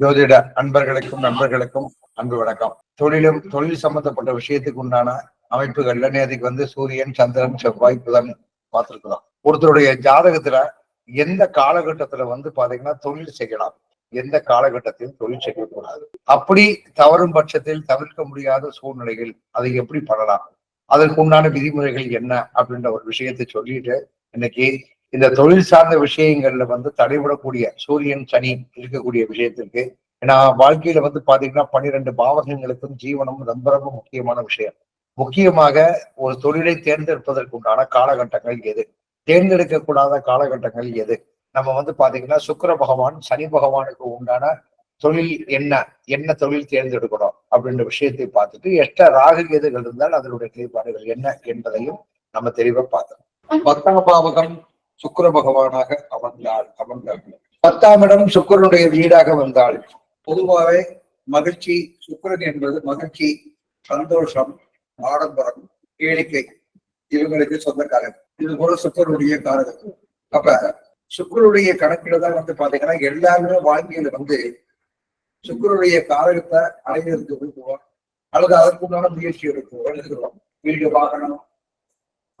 ஜோதிட அன்பர்களுக்கும் நண்பர்களுக்கும் அன்பு வணக்கம். தொழிலும் தொழில் சம்பந்தப்பட்ட விஷயத்துக்கு உண்டான அமைப்புகள்ல நேற்றுக்கு வந்து சூரியன் சந்திரன் செவ்வாய் புதன் பார்த்திருக்கலாம் ஒருத்தருடைய ஜாதகத்துல எந்த காலகட்டத்துல வந்து பாத்தீங்கன்னா தொழில் செய்யலாம். எந்த காலகட்டத்தில் தொழில் செய்யக்கூடாது. அப்படி தவறும் பட்சத்தில் தவிர்க்க முடியாத சூழ்நிலைகள் அதை எப்படி பண்ணலாம்? அதற்கு உண்டான விதிமுறைகள் என்ன? அப்படின்ற ஒரு விஷயத்தை சொல்லிட்டு இன்னைக்கு இந்த தொழில் சார்ந்த விஷயங்கள்ல வந்து தடைபடக்கூடிய சூரியன் சனி இருக்கக்கூடிய விஷயத்திற்கு ஏன்னா வாழ்க்கையில வந்து பாத்தீங்கன்னா பன்னிரெண்டு பாவகங்களுக்கும் ஜீவனம் ரொம்ப ரொம்ப முக்கியமான விஷயம். முக்கியமாக ஒரு தொழிலை தேர்ந்தெடுப்பதற்கு உண்டான காலகட்டங்கள் எது? தேர்ந்தெடுக்க கூடாத காலகட்டங்கள் எது? நம்ம வந்து பாத்தீங்கன்னா சுக்கர பகவான் சனி பகவானுக்கு உண்டான தொழில் என்ன? என்ன தொழில் தேர்ந்தெடுக்கணும்? அப்படின்ற விஷயத்தை பார்த்துட்டு எஷ்ட ராகு கேதுகள் இருந்தால் அதனுடைய நிலைப்பாடுகள் என்ன என்பதையும் நம்ம தெளிவா பார்த்தோம் பத்தாம் பாவகம் சுக்கர பகவானாக அமர்ந்தாள் அமர்ந்தார்கள் பத்தாம் இடம் சுக்கரனுடைய வீடாக வந்தாள். பொதுவாகவே மகிழ்ச்சி சுக்கரன் என்பது மகிழ்ச்சி சந்தோஷம் ஆடம்பரம் கேளிக்கை இவங்களுக்கு சொந்தக்காரர். இது போல சுக்கரனுடைய காரகம். அப்ப சுக்கரனுடைய கணக்கில தான் வந்து பாத்தீங்கன்னா எல்லாருமே வாழ்க்கையில வந்து சுக்கரனுடைய காரகத்தை அடைகிறதுக்கு விரும்புவோம். அல்லது அதற்குண்டான முயற்சி எடுக்கும் எழுதுகிறோம். வீடு வாகனம்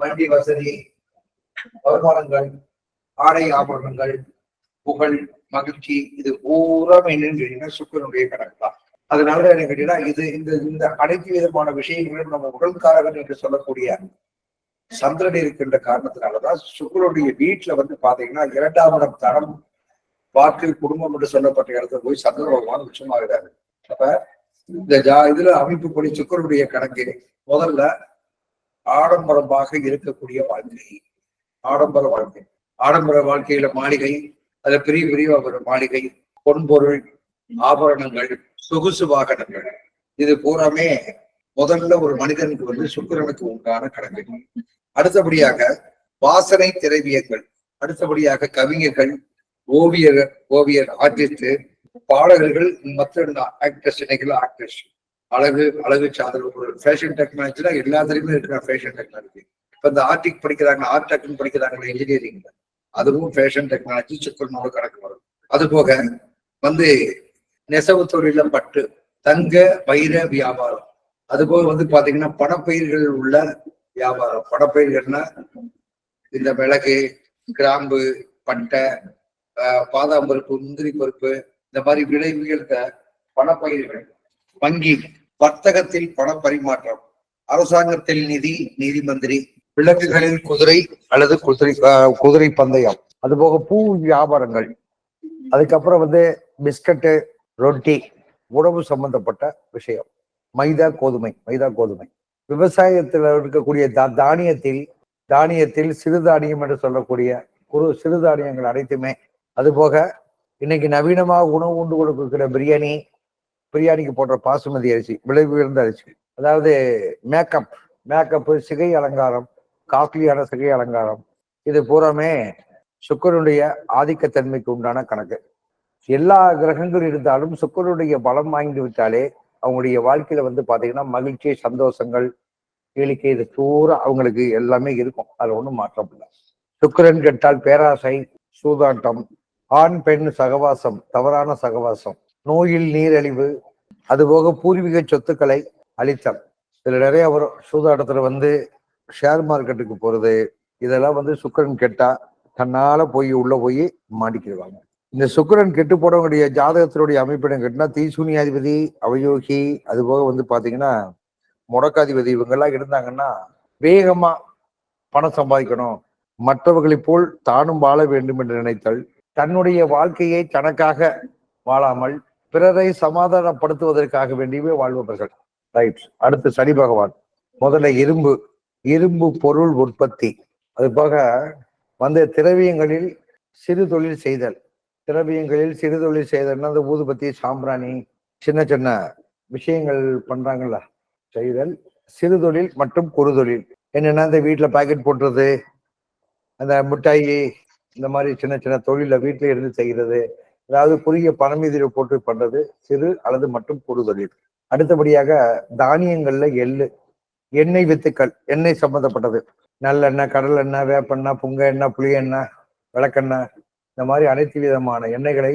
வண்டி வசதி வருமானங்கள் ஆடை ஆபரணங்கள் புகழ் மகிழ்ச்சி இது பூரா என்னன்னு சுக்கரனுடைய கணக்கு தான் அதனால என்ன கேட்டீங்கன்னா இது இந்த இந்த அனைத்து விதமான விஷயங்களும் நம்ம உடல் காரகன் என்று சொல்லக்கூடிய சந்திரன் இருக்கின்ற காரணத்தினாலதான் சுக்கரனுடைய வீட்டுல வந்து பாத்தீங்கன்னா இரண்டாம் இடம் தரம் வாக்கு குடும்பம் என்று சொல்லப்பட்ட இடத்துல போய் சந்திர பகவான் உச்சமாகிறாரு. அப்ப இந்த ஜா இதுல அமைப்புப்படி சுக்கரனுடைய கணக்கு முதல்ல ஆடம்பரமாக இருக்கக்கூடிய வாழ்க்கை. ஆடம்பர வாழ்க்கை. ஆடம்பர வாழ்க்கையில மாளிகை அதுல பெரிய பெரிய ஒரு மாளிகை பொன்பொருள் ஆபரணங்கள் சொகுசு வாகனங்கள். இது பூராமே முதல்ல ஒரு மனிதனுக்கு வந்து சுக்கிரனுக்கு உண்டான கடமை. அடுத்தபடியாக வாசனை திரவியங்கள் அடுத்தபடியாக கவிஞர்கள் ஓவியர் ஓவியர் ஆர்டிஸ்ட் பாடகர்கள் மற்ற ஆக்டர்ஸ் இன்னைக்கு ஆக்டர்ஸ் அழகு அழகு சாதனை ஃபேஷன் டெக்னாலஜில எல்லாத்துலயுமே இருக்கிற ஃபேஷன் டெக்னாலஜி இப்ப இந்த ஆர்டிக் படிக்கிறாங்க ஆர்ட் டெக்னு படிக்கிறாங்க இன்ஜினியரிங்ல அதுவும் ஃபேஷன் டெக்னாலஜி சுக்கரனோட கணக்கு வரும். அது போக வந்து நெசவு தொழில பட்டு தங்க வைர வியாபாரம். அது போக வந்து பாத்தீங்கன்னா பணப்பயிர்கள் உள்ள வியாபாரம். பணப்பயிர்கள்னா இந்த மிளகு கிராம்பு பட்டை பாதாம் பருப்பு முந்திரி பருப்பு இந்த மாதிரி விலை பணப்பயிர்கள். வங்கி வர்த்தகத்தில் பண பரிமாற்றம் அரசாங்கத்தில் நிதி நீதி மந்திரி விளக்குகளில் குதிரை அல்லது குதிரை குதிரை பந்தயம். அதுபோக பூ வியாபாரங்கள். அதுக்கப்புறம் வந்து பிஸ்கட்டு ரொட்டி உணவு சம்பந்தப்பட்ட விஷயம். மைதா கோதுமை மைதா கோதுமை. விவசாயத்தில் இருக்கக்கூடிய தானியத்தில் தானியத்தில் சிறுதானியம் என்று சொல்லக்கூடிய குறு சிறுதானியங்கள் அனைத்துமே. அதுபோக இன்னைக்கு நவீனமாக உணவு உண்டு கொடுக்கிற பிரியாணி பிரியாணிக்கு போடுற பாசுமதி அரிசி விலை உயர்ந்த அரிசி. அதாவது மேக்கப் மேக்கப்பு சிகை அலங்காரம் காஸ்ட்லியான சிகை அலங்காரம். இது பூராமே சுக்கரனுடைய ஆதிக்கத்தன்மைக்கு உண்டான கணக்கு. எல்லா கிரகங்கள் இருந்தாலும் சுக்கரனுடைய பலம் வாங்கி விட்டாலே அவங்களுடைய வாழ்க்கையில வந்து பாத்தீங்கன்னா மகிழ்ச்சி சந்தோஷங்கள் கேளிக்கை இது பூரா அவங்களுக்கு எல்லாமே இருக்கும். அதுல ஒன்றும் மாற்றம் இல்லை. சுக்கரன் கெட்டால் பேராசை சூதாட்டம் ஆண் பெண் சகவாசம் தவறான சகவாசம் நோயில் நீரழிவு அதுபோக பூர்வீக சொத்துக்களை அழித்தல். இதுல நிறைய வரும். சூதாட்டத்துல வந்து ஷேர் மார்க்கெட்டுக்கு போகிறது இதெல்லாம் வந்து சுக்கரன் கெட்டால் தன்னால் போய் உள்ளே போய் மாட்டிக்கிடுவாங்க. இந்த சுக்கரன் கெட்டு போடவங்களுடைய ஜாதகத்தினுடைய அமைப்பிடம் கெட்டினா தீசூனியாதிபதி அவயோகி அது போக வந்து பார்த்தீங்கன்னா முடக்காதிபதி இவங்கெல்லாம் இருந்தாங்கன்னா வேகமாக பணம் சம்பாதிக்கணும். மற்றவர்களை போல் தானும் வாழ வேண்டும் என்று நினைத்தல் தன்னுடைய வாழ்க்கையை தனக்காக வாழாமல் பிறரை சமாதானப்படுத்துவதற்காக வேண்டியவே வாழ்பவர்கள். ரைட். அடுத்து சனி பகவான். முதல்ல இரும்பு. இரும்பு பொருள் உற்பத்தி. அது போக வந்து திரவியங்களில் சிறு தொழில் செய்தல். திரவியங்களில் சிறு தொழில் செய்தல்னா அந்த ஊதுபத்தி சாம்பிராணி சின்ன சின்ன விஷயங்கள் பண்றாங்கல்ல. செய்தல். சிறு தொழில் மற்றும் குறு தொழில். இந்த வீட்டில் பாக்கெட் போட்டுறது. அந்த மிட்டாயி இந்த மாதிரி சின்ன சின்ன தொழிலை வீட்டில் இருந்து செய்கிறது. அதாவது குறுகிய பணமீதியை போட்டு பண்றது. சிறு அல்லது மற்றும் குறு தொழில். அடுத்தபடியாக தானியங்கள்ல எள்ளு. எண்ணெய் வித்துக்கள் எண்ணெய் சம்பந்தப்பட்டது. நல்லெண்ணெய் கடல் எண்ணெய் வேப்பெண்ணெய் புங்க எண்ணெய் புளி எண்ணெய் விளக்கெண்ணெய் இந்த மாதிரி அனைத்து விதமான எண்ணெய்களை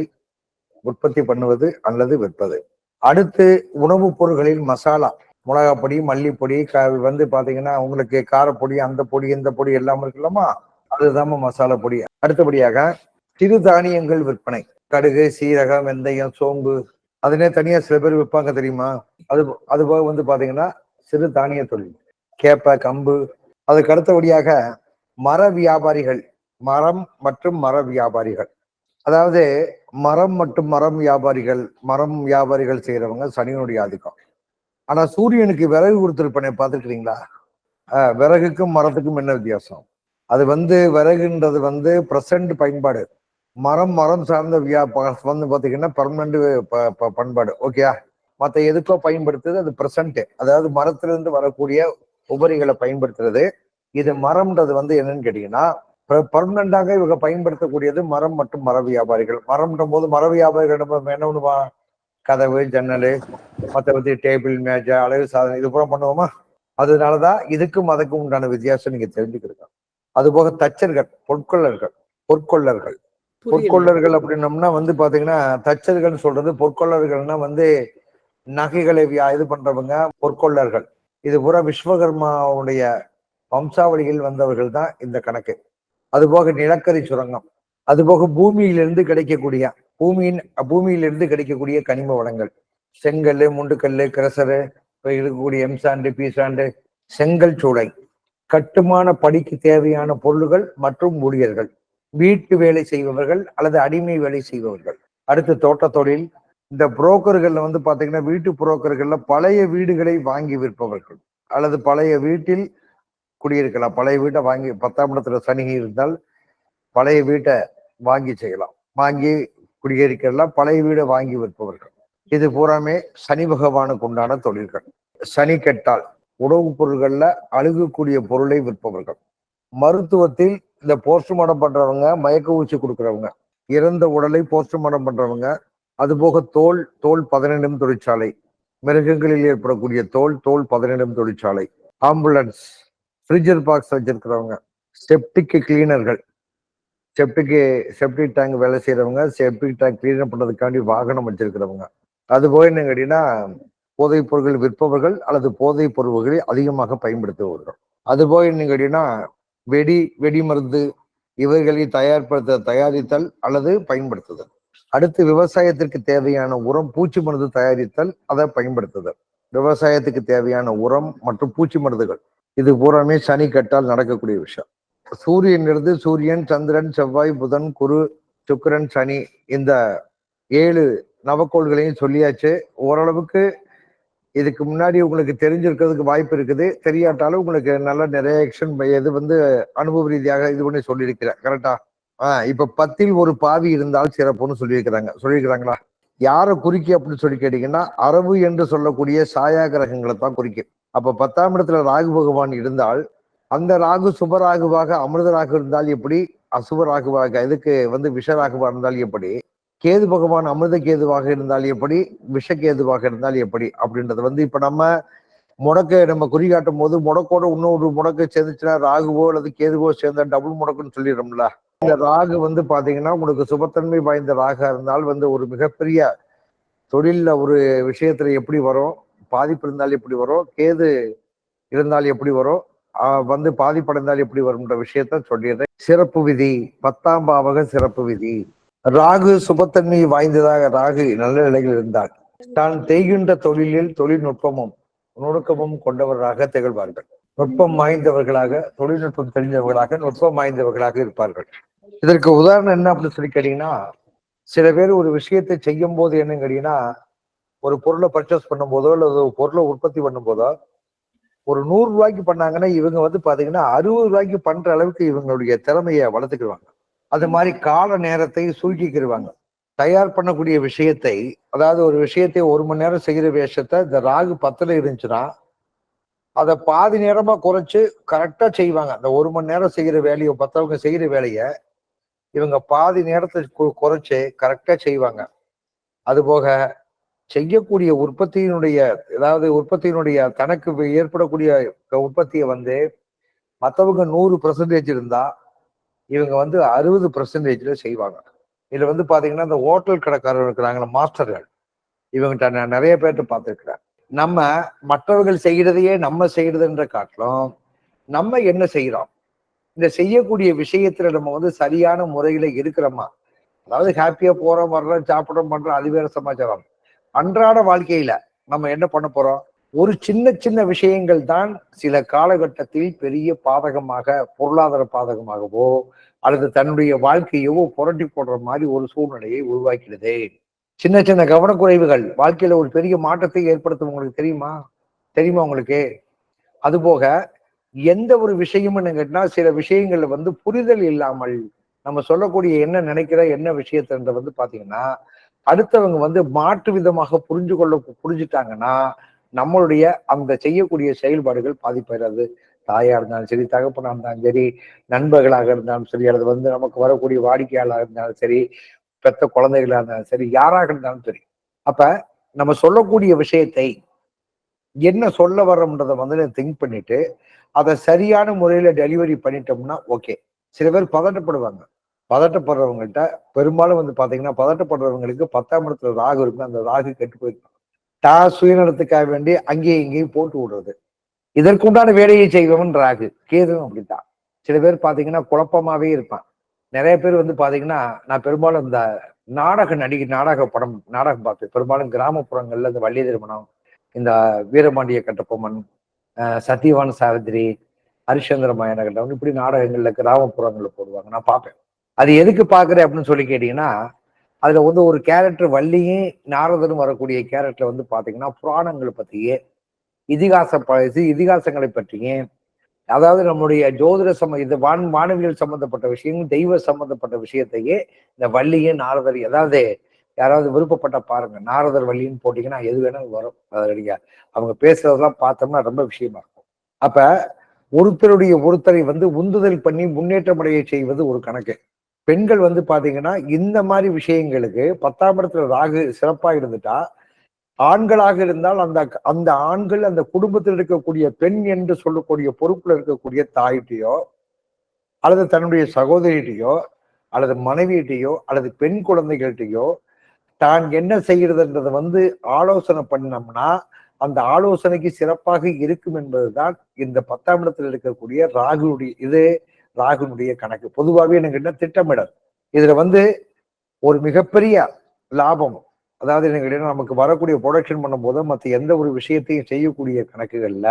உற்பத்தி பண்ணுவது அல்லது விற்பது. அடுத்து உணவுப் பொருட்களில் மசாலா மிளகாப்பொடி மல்லிப்பொடி க வந்து பாத்தீங்கன்னா உங்களுக்கு காரப்பொடி அந்த பொடி இந்த பொடி எல்லாம் இருக்குல்லமா அதுதான் மசாலா பொடி. அடுத்தபடியாக சிறு தானியங்கள் விற்பனை. கடுகு சீரகம் வெந்தயம் சோம்பு அதுனே தனியா சில பேர் விற்பாங்க தெரியுமா? அது அதுபோக வந்து பாத்தீங்கன்னா சிறு தானிய தொழில் கேப்ப கம்பு. அதுக்கு அடுத்தபடியாக மர வியாபாரிகள் மரம் மற்றும் மர வியாபாரிகள். அதாவது மரம் மற்றும் மரம் வியாபாரிகள் மரம் வியாபாரிகள் செய்யறவங்க சனியனுடைய ஆதிக்கம். ஆனா சூரியனுக்கு விறகு கொடுத்துருப்பனே பார்த்துருக்கீங்களா விறகுக்கும் மரத்துக்கும் என்ன வித்தியாசம்? அது வந்து விறகுன்றது வந்து பிரசன்ட் பயன்பாடு. மரம் மரம் சார்ந்த வியா ப- வந்து பார்த்தீங்கன்னா பர்மனண்ட் பண்பாடு. ஓகேயா மத்த எதுக்கோ பயன்படுத்துறது அது பிரசன்ட் அதாவது மரத்திலிருந்து வரக்கூடிய உபரிகளை பயன்படுத்துறது. இது மரம்ன்றது வந்து என்னன்னு கேட்டீங்கன்னா பர்மனண்டாக இவங்க பயன்படுத்தக்கூடியது மரம் மற்றும் மர வியாபாரிகள். மரம்ன்ற போது மர வியாபாரிகள் நம்ம என்ன பண்ணுவா கதவு ஜன்னல் மற்றபடி டேபிள் மேஜை அழகு சாதனம் இது பூரா பண்ணுவோமா? அதனாலதான் இதுக்கும் அதுக்கும் உண்டான வித்தியாசம் நீங்க தெரிஞ்சுக்கிறீங்க. அது போக தச்சர்கள் பொற்கொள்ளர்கள் பொற்கொள்ளர்கள். பொற்கொள்ளர்கள் அப்படின்னம்னா வந்து பாத்தீங்கன்னா தச்சர்கள் சொல்றது பொற்கொள்ளர்கள்னா வந்து நகைகளை இது பண்றவங்க பொற்கொள்ளர்கள். இது பூரா விஸ்வகர்மாவுடைய வம்சாவளியில் வந்தவர்கள் தான் இந்த கணக்கு. அதுபோக நிலக்கரி சுரங்கம். அதுபோக பூமியிலிருந்து கிடைக்கக்கூடிய பூமியின் பூமியிலிருந்து கிடைக்கக்கூடிய கனிம வளங்கள். செங்கல் முண்டுக்கல் கிரசரு இப்ப இருக்கக்கூடிய எம்சாண்டு பீசாண்டு செங்கல் சூளை. கட்டுமான படிக்கு தேவையான பொருள்கள் மற்றும் ஊழியர்கள். வீட்டு வேலை செய்பவர்கள் அல்லது அடிமை வேலை செய்பவர்கள். அடுத்து தோட்ட தொழில் இந்த புரோக்கர்கள்ல வந்து பாத்தீங்கன்னா வீட்டு புரோக்கர்கள்ல பழைய வீடுகளை வாங்கி விற்பவர்கள். அல்லது பழைய வீட்டில் குடியிருக்கலாம். பழைய வீட்டை வாங்கி பத்தாம் இடத்துல சனி இருந்தால் பழைய வீட்டை வாங்கி செய்யலாம். வாங்கி குடியிருக்கலாம். பழைய வீடை வாங்கி விற்பவர்கள். இது பூராமே சனி பகவானுக்கு உண்டான தொழில்கள். சனி கெட்டால் உணவுப் பொருள்கள்ல அழுகக்கூடிய பொருளை விற்பவர்கள். மருத்துவத்தில் இந்த போஸ்ட்மார்டம் பண்றவங்க மயக்க ஊசி கொடுக்குறவங்க இறந்த உடலை போஸ்ட்மார்டம் பண்றவங்க அதுபோக தோல் தோல் பதினெண்டும் தொழிற்சாலை. மிருகங்களில் ஏற்படக்கூடிய தோல் தோல் பதினெண்டும் தொழிற்சாலை. ஆம்புலன்ஸ். ஃப்ரிட்ஜர் பாக்ஸ் வச்சிருக்கிறவங்க. செப்டிக் கிளீனர்கள் செப்டிக்கு செப்டிக் டேங்க் வேலை செய்யறவங்க செப்டிக் டேங்க் கிளீன் பண்ணுறதுக்காண்டி வாகனம் வச்சிருக்கிறவங்க. அது போய் என்ன கேட்டீங்கன்னா போதைப் பொருட்கள் விற்பவர்கள் அல்லது போதைப் பொருட்களை அதிகமாக பயன்படுத்துபவர்கள். அது போய் என்ன கேட்டீங்கன்னா வெடி வெடி மருந்து இவர்களை தயார்படுத்த தயாரித்தல் அல்லது பயன்படுத்துதல். அடுத்து விவசாயத்திற்கு தேவையான உரம் பூச்சி மருந்து தயாரித்தல் அதை பயன்படுத்துதல். விவசாயத்துக்கு தேவையான உரம் மற்றும் பூச்சி மருந்துகள். இது பூராமே சனி கட்டால் நடக்கக்கூடிய விஷயம். சூரியனிலிருந்து சூரியன் சந்திரன் செவ்வாய் புதன் குரு சுக்கிரன் சனி இந்த ஏழு நவக்கோள்களையும் சொல்லியாச்சு. ஓரளவுக்கு இதுக்கு முன்னாடி உங்களுக்கு தெரிஞ்சிருக்கிறதுக்கு வாய்ப்பு இருக்குது. தெரியாட்டாலும் உங்களுக்கு நல்ல நிறைய எக்ஷன் இது வந்து அனுபவ ரீதியாக இது பண்ணி சொல்லியிருக்கிறேன். கரெக்டா ஆஹ் இப்ப பத்தில் ஒரு பாவி இருந்தால் சிறப்புன்னு சொல்லியிருக்கிறாங்க. சொல்லியிருக்கிறாங்களா? யாரை குறிக்கி அப்படின்னு சொல்லி கேட்டீங்கன்னா அரபு என்று சொல்லக்கூடிய சாயா கிரகங்களை தான் குறிக்கும். அப்ப பத்தாம் இடத்துல ராகு பகவான் இருந்தால் அந்த ராகு சுபராகுவாக அமிர்த ராகு இருந்தால் எப்படி? அசுபராகுவாக இதுக்கு வந்து விஷராகுவாக இருந்தால் எப்படி? கேது பகவான் அமிர்த கேதுவாக இருந்தால் எப்படி? விஷகேதுவாக இருந்தால் எப்படி? அப்படின்றது வந்து இப்ப நம்ம முடக்க நம்ம குறிகாட்டும் போது முடக்கோட இன்னொரு முடக்கு சேர்ந்துச்சுன்னா ராகுவோ அல்லது கேதுவோ சேர்ந்தா டபுள் முடக்குன்னு சொல்லிடுறோம்ல. இந்த ராகு வந்து பாத்தீங்கன்னா உங்களுக்கு சுபத்தன்மை வாய்ந்த ராகா இருந்தால் வந்து ஒரு மிகப்பெரிய தொழில்ல ஒரு விஷயத்துல எப்படி வரும் பாதிப்பு இருந்தால் எப்படி வரும் கேது இருந்தால் எப்படி வரும் வந்து பாதிப்படைந்தால் எப்படி வரும்ன்ற விஷயத்த சொல்லிடுறேன். சிறப்பு விதி பத்தாம் பாவக சிறப்பு விதி. ராகு சுபத்தன்மை வாய்ந்ததாக ராகு நல்ல நிலையில் இருந்தால் தான் செய்கின்ற தொழிலில் தொழில்நுட்பமும் நுணுக்கமும் கொண்டவர்களாக திகழ்வார்கள். நுட்பம் வாய்ந்தவர்களாக தொழில்நுட்பம் தெரிந்தவர்களாக நுட்பம் வாய்ந்தவர்களாக இருப்பார்கள். இதற்கு உதாரணம் என்ன அப்படின்னு சொல்லி கேட்டீங்கன்னா சில பேர் ஒரு விஷயத்தை செய்யும் போது என்னன்னு கேட்டீங்கன்னா ஒரு பொருளை பர்ச்சேஸ் பண்ணும் போதோ அல்லது ஒரு பொருளை உற்பத்தி பண்ணும் போதோ ஒரு நூறு ரூபாய்க்கு பண்ணாங்கன்னா இவங்க வந்து பாத்தீங்கன்னா அறுபது ரூபாய்க்கு பண்ற அளவுக்கு இவங்களுடைய திறமையை வளர்த்துக்கிடுவாங்க. அது மாதிரி கால நேரத்தை சுருக்கிக்கிடுவாங்க தயார் பண்ணக்கூடிய விஷயத்தை அதாவது ஒரு விஷயத்தை ஒரு மணி நேரம் செய்கிற விஷயத்தை இந்த ராகு பத்துல இருந்துச்சுன்னா அதை பாதி நேரமா குறைச்சு கரெக்டா செய்வாங்க. அந்த ஒரு மணி நேரம் செய்கிற வேலையை பத்தவங்க செய்கிற வேலையை இவங்க பாதி நேரத்தை கு- குறைச்சு கரெக்டா செய்வாங்க. அதுபோக செய்யக்கூடிய உற்பத்தியினுடைய ஏதாவது உற்பத்தியினுடைய தனக்கு ஏற்படக்கூடிய உற்பத்தியை வந்து மற்றவங்க நூறு பர்சன்டேஜ் இருந்தா இவங்க வந்து அறுபது பர்சன்டேஜில் செய்வாங்க. இதுல வந்து பாத்தீங்கன்னா இந்த ஹோட்டல் கடைக்காரர் இருக்கிறாங்களே மாஸ்டர்கள் இவங்கிட்ட நான் நிறைய பேர்கிட்ட பார்த்துருக்கிறேன் நம்ம மற்றவர்கள் செய்கிறதையே நம்ம செய்யறதுன்ற காட்டிலும் நம்ம என்ன செய்யறோம் இந்த செய்யக்கூடிய விஷயத்துல நம்ம வந்து சரியான முறையில இருக்கிறோமா? அதாவது ஹாப்பியா போறோம் வர்றோம் சாப்பிடுறோம் பண்றோம் அது வேற சமாச்சாரம். அன்றாட வாழ்க்கையில நம்ம என்ன பண்ண போறோம்? ஒரு சின்ன சின்ன விஷயங்கள் தான் சில காலகட்டத்தில் பெரிய பாதகமாக பொருளாதார பாதகமாகவோ அல்லது தன்னுடைய வாழ்க்கையவோ புரட்டி போடுற மாதிரி ஒரு சூழ்நிலையை உருவாக்கிடுது சின்ன சின்ன கவனக்குறைவுகள். வாழ்க்கையில ஒரு பெரிய மாற்றத்தை ஏற்படுத்தும் உங்களுக்கு தெரியுமா? தெரியுமா உங்களுக்கு? அதுபோக எந்த ஒரு விஷயம்னு கேட்டா சில விஷயங்கள்ல வந்து புரிதல் இல்லாமல் நம்ம சொல்லக்கூடிய என்ன நினைக்கிற என்ன விஷயத்த வந்து பாத்தீங்கன்னா அடுத்தவங்க வந்து மாற்று விதமாக புரிஞ்சு கொள்ள புரிஞ்சுட்டாங்கன்னா நம்மளுடைய அந்த செய்யக்கூடிய செயல்பாடுகள் பாதிப்படைறது தாயா இருந்தாலும் சரி தகப்பனா இருந்தாலும் சரி நண்பர்களாக இருந்தாலும் சரி அல்லது வந்து நமக்கு வரக்கூடிய வாடிக்கையாளராக இருந்தாலும் சரி பெத்த குழந்தைகளா இருந்தாலும் சரி யாராக இருந்தாலும் சரி. அப்ப நம்ம சொல்லக்கூடிய விஷயத்தை என்ன சொல்ல வரோம்ன்றத வந்து திங்க் பண்ணிட்டு அதை சரியான முறையில டெலிவரி பண்ணிட்டோம்னா ஓகே சில பேர் பதட்டப்படுவாங்க. பதட்டப்படுறவங்கள்ட்ட பெரும்பாலும் வந்து பாத்தீங்கன்னா பதட்டப்படுறவங்களுக்கு பத்தாம் இடத்துல ராகு இருக்கும் அந்த ராகு கெட்டு போயிருக்கும் தா சுயநலத்துக்காக வேண்டி அங்கேயும் இங்கேயும் போட்டு விடுறது. இதற்குண்டான வேலையை செய்பவன் ராகு. கேதுவும் அப்படித்தான். சில பேர் பாத்தீங்கன்னா குழப்பமாவே இருப்பான். நிறைய பேர் வந்து பாத்தீங்கன்னா நான் பெரும்பாலும் இந்த நாடக நடிகை நாடக படம் நாடகம் பார்ப்பேன். பெரும்பாலும் கிராமப்புறங்கள்ல இந்த வள்ளி திருமணம் இந்த வீரபாண்டிய கட்டபொம்மன் சத்யவான் சாவித்திரி ஹரிச்சந்திர மயன கட்டம் இப்படி நாடகங்கள்ல கிராமப்புறங்களில் போடுவாங்க. நான் பார்ப்பேன். அது எதுக்கு பார்க்குறேன் அப்படின்னு சொல்லி கேட்டிங்கன்னா அதில் வந்து ஒரு கேரக்டர் வள்ளியும் நாரதரும் வரக்கூடிய கேரக்டர் வந்து பார்த்தீங்கன்னா புராணங்களை பற்றியே இதிகாச இது இதிகாசங்களை பற்றியும் அதாவது நம்முடைய ஜோதிட சம இது வான் வானவியல் சம்பந்தப்பட்ட விஷயங்கள் தெய்வ சம்பந்தப்பட்ட விஷயத்தையே இந்த வள்ளியும் நாரதர் அதாவது யாராவது விருப்பப்பட்ட பாருங்க. நாரதர் வழின்னு போட்டிங்கன்னா எது வேணாலும் வரும். அதனுடைய அவங்க பேசுறதெல்லாம் பார்த்தோம்னா ரொம்ப விஷயமா இருக்கும். அப்ப ஒருத்தருடைய ஒருத்தரை வந்து உந்துதல் பண்ணி முன்னேற்றம் அடைய செய்வது ஒரு கணக்கு. பெண்கள் வந்து பாத்தீங்கன்னா இந்த மாதிரி விஷயங்களுக்கு பத்தாம் இடத்துல ராகு சிறப்பா இருந்துட்டா ஆண்களாக இருந்தால் அந்த அந்த ஆண்கள் அந்த குடும்பத்தில் இருக்கக்கூடிய பெண் என்று சொல்லக்கூடிய பொறுப்புல இருக்கக்கூடிய தாயிட்டையோ அல்லது தன்னுடைய சகோதரிகிட்டையோ அல்லது மனைவியிட்டையோ அல்லது பெண் குழந்தைகள்கிட்டயோ தான் என்ன செய்கிறதுன்றதை வந்து ஆலோசனை பண்ணோம்னா அந்த ஆலோசனைக்கு சிறப்பாக இருக்கும் என்பதுதான் இந்த பத்தாம் இடத்தில் இருக்கக்கூடிய ராகுனுடைய இது ராகுனுடைய கணக்கு. பொதுவாகவே எனக்கு என்ன திட்டமிடல்? இதுல வந்து ஒரு மிகப்பெரிய லாபம் அதாவது எனக்கு நமக்கு வரக்கூடிய ப்ரொடக்ஷன் பண்ணும்போது மற்ற எந்த ஒரு விஷயத்தையும் செய்யக்கூடிய கணக்குகள்ல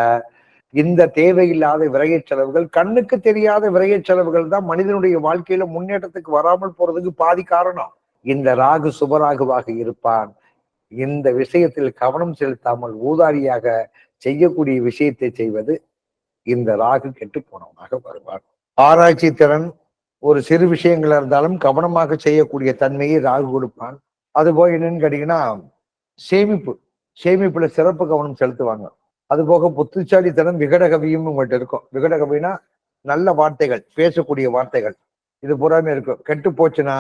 இந்த தேவையில்லாத விரைய செலவுகள் கண்ணுக்கு தெரியாத விரைய செலவுகள் தான் மனிதனுடைய வாழ்க்கையில முன்னேற்றத்துக்கு வராமல் போறதுக்கு பாதி காரணம். இந்த ராகு சுபராகுவாக இருப்பான். இந்த விஷயத்தில் கவனம் செலுத்தாமல் ஊதாரியாக செய்யக்கூடிய விஷயத்தை செய்வது இந்த ராகு கெட்டு போனவனாக வருவார் ஆராய்ச்சி திறன் ஒரு சிறு விஷயங்கள் இருந்தாலும் கவனமாக செய்யக்கூடிய தன்மையை ராகு கொடுப்பான். அது போக என்னன்னு கேட்டீங்கன்னா சேமிப்பு சேமிப்புல சிறப்பு கவனம் செலுத்துவாங்க. அது போக புத்திசாலித்தனம் விகடகவியும் உங்கள்கிட்ட இருக்கும். விகடகவினா நல்ல வார்த்தைகள் பேசக்கூடிய வார்த்தைகள். இது பூராமே இருக்கும். கெட்டு போச்சுன்னா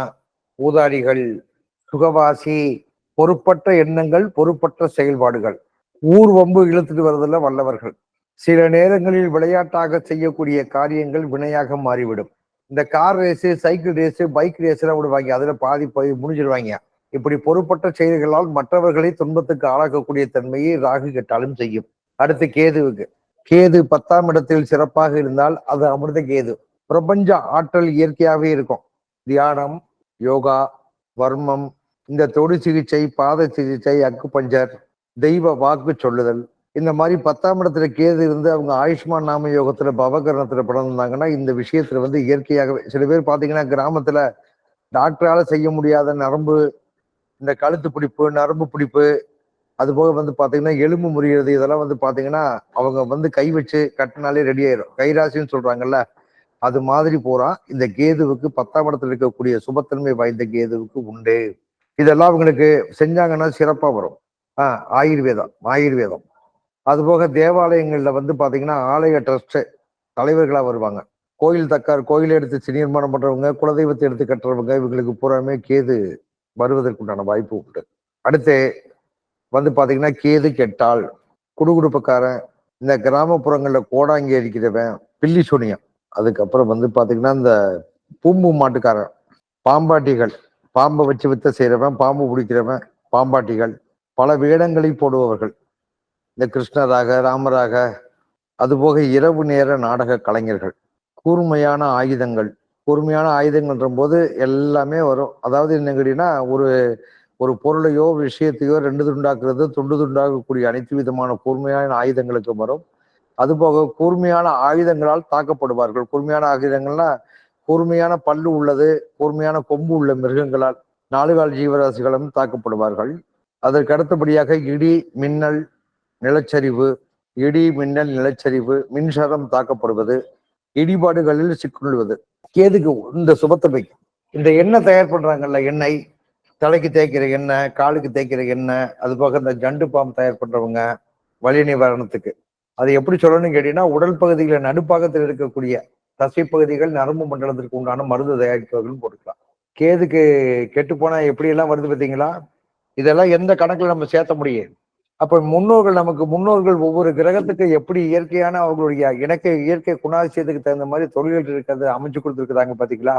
ஊதாரிகள் சுகவாசி பொறுப்பற்ற எண்ணங்கள் பொறுப்பற்ற செயல்பாடுகள். ஊர் வம்பு இழுத்துட்டு வருவதில் வல்லவர்கள். சில நேரங்களில் விளையாட்டாக செய்யக்கூடிய காரியங்கள் வினையாக மாறிவிடும். இந்த car race cycle race bike race எல்லாம் விடுவாங்க. அதுல பாதி போய் முடிஞ்சிருவாங்க. இப்படி பொறுப்பற்ற செயல்களால் மற்றவர்களை துன்பத்துக்கு ஆளாக்கக்கூடிய தன்மையை ராகு கெட்டாலும் செய்யும். அடுத்து கேதுவுக்கு. கேது பத்தாம் இடத்தில் சிறப்பாக இருந்தால் அது அமிர்த கேது. பிரபஞ்ச ஆற்றல் இயற்கையாகவே இருக்கும். தியானம் யோகா வர்மம் இந்த தொடு சிகிச்சை பாத சிகிச்சை அக்கு பஞ்சர் தெய்வ வாக்கு சொல்லுதல். இந்த மாதிரி பத்தாம் இடத்துல கேது இருந்து அவங்க ஆயுஷ்மான் நாம யோகத்துல பவகரணத்துல பிறந்திருந்தாங்கன்னா இந்த விஷயத்துல வந்து இயற்கையாகவே சில பேர் பாத்தீங்கன்னா கிராமத்துல டாக்டரால செய்ய முடியாத நரம்பு இந்த கழுத்து பிடிப்பு நரம்பு பிடிப்பு அது போக வந்து பாத்தீங்கன்னா எலும்பு முறிகிறது இதெல்லாம் வந்து பாத்தீங்கன்னா அவங்க வந்து கை வச்சு கட்டினாலே ரெடி ஆயிரும். கைராசின்னு சொல்றாங்கல்ல அது மாதிரி போறான் இந்த கேதுவுக்கு பத்தாம் இடத்துல இருக்கக்கூடிய சுபத்தன்மை வாய்ந்த கேதுவுக்கு உண்டு. இதெல்லாம் அவங்களுக்கு செஞ்சாங்கன்னா சிறப்பாக வரும். ஆஹ் ஆயுர்வேதம் ஆயுர்வேதம். அதுபோக தேவாலயங்களில் வந்து பார்த்தீங்கன்னா ஆலய ட்ரஸ்ட்டு தலைவர்களாக வருவாங்க. கோயில் தக்கார் கோயில் எடுத்து நிர்மாணம் பண்ணுறவங்க குலதெய்வத்தை எடுத்து கட்டுறவங்க இவங்களுக்கு பூராமே கேது வருவதற்குண்டான வாய்ப்பு உண்டு. அடுத்து வந்து பார்த்தீங்கன்னா கேது கெட்டால் குடுகுடுப்புக்காரன் இந்த கிராமப்புறங்களில் கோடாங்கி அடிக்கிறவன் பில்லி சுனியம் அதுக்கப்புறம் வந்து பார்த்தீங்கன்னா இந்த பூம்பு மாட்டுக்காரன் பாம்பாட்டிகள் பாம்பை வச்சு வித்த செய்கிறவன் பாம்பு பிடிக்கிறவன் பாம்பாட்டிகள் பல வேடங்களை போடுபவர்கள். இந்த கிருஷ்ணராக ராமராக அதுபோக இரவு நேர நாடக கலைஞர்கள். கூர்மையான ஆயுதங்கள். கூர்மையான ஆயுதங்கள்ன்ற போது எல்லாமே வரும். அதாவது என்ன கேட்டீங்கன்னா ஒரு ஒரு பொருளையோ விஷயத்தையோ ரெண்டு துண்டாக்குறது துண்டு துண்டாக்கக்கூடிய அனைத்து விதமான கூர்மையான ஆயுதங்களுக்கு வரும். அதுபோக கூர்மையான ஆயுதங்களால் தாக்கப்படுவார்கள். கூர்மையான ஆயுதங்கள்னா கூர்மையான பல்லு உள்ளது கூர்மையான கொம்பு உள்ள மிருகங்களால் நாலுகால் ஜீவராசிகளும் தாக்கப்படுவார்கள். அதற்கு அடுத்தபடியாக இடி மின்னல் நிலச்சரிவு இடி மின்னல் நிலச்சரிவு மின்சாரம் தாக்கப்படுவது இடிபாடுகளில் சிக்கொள்வது கேதுக்கு இந்த சுபத்தமை இந்த எண்ணெய் தயார் பண்றாங்கல்ல எண்ணெய் தலைக்கு தேய்க்கிற எண்ணெய் காலுக்கு தேய்க்கிற எண்ணெய் அது போக இந்த ஜண்டு பாம்பு தயார் பண்றவங்க வலி நிவாரணத்துக்கு. அது எப்படி சொல்லணும்னு கேட்டீங்கன்னா உடல் பகுதியில நடுப்பாகத்தில் இருக்கக்கூடிய தசை பகுதிகள் நரம்பு மண்டலத்திற்கு உண்டான மருந்து தயாரிப்பவர்கள் போட்டுக்கலாம். கேதுக்கு கெட்டு போனா எப்படி எல்லாம் வருது பார்த்தீங்களா? இதெல்லாம் எந்த கணக்குல நம்ம சேர்த்த முடியும்? அப்ப முன்னோர்கள் நமக்கு முன்னோர்கள் ஒவ்வொரு கிரகத்துக்கு எப்படி இயற்கையான அவர்களுடைய இணக்க இயற்கை குணாதிசயத்துக்கு தகுந்த மாதிரி தொழில்கள் இருக்கிறது அமைச்சு கொடுத்துருக்குறாங்க பாத்தீங்களா